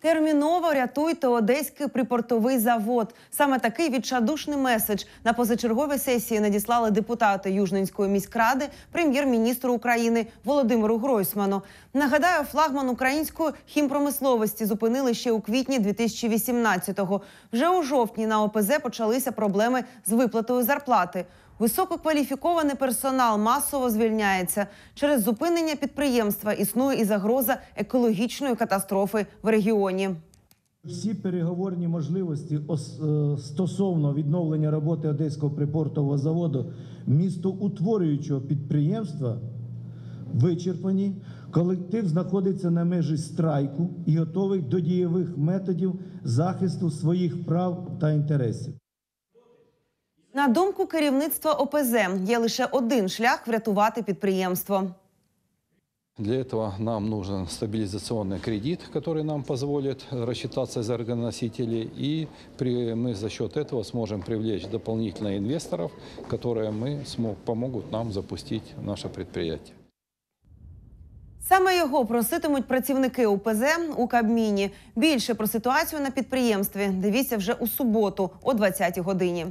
Терміново рятуйте одеський припортовий завод. Саме такий відчайдушний меседж на позачерговій сесії надіслали депутати Южненської міськради прем'єр-міністру України Володимиру Гройсману. Нагадаю, флагман української хімпромисловості зупинили ще у квітні 2018-го. Вже у жовтні на ОПЗ почалися проблеми з виплатою зарплати. Висококваліфікований персонал масово звільняється. Через зупинення підприємства існує і загроза екологічної катастрофи в регіоні. Всі переговорні можливості е, стосовно відновлення роботи Одеського припортового заводу містоутворюючого підприємства вичерпані. Колектив знаходиться на межі страйку і готовий до дієвих методів захисту своїх прав та інтересів. На думку керівництва ОПЗ, є лише один шлях врятувати підприємство. Для этого нам нужен стабилизационный кредит, который нам позволит рассчитаться за энергоносители, и при, мы за счет этого сможем привлечь дополнительно инвесторов, которые мы смог, помогут нам запустить наше предприятие. Саме його проситимуть працівники УПЗ у Кабміні. Більше про ситуацію на підприємстві дивіться вже у суботу о 20-й годині.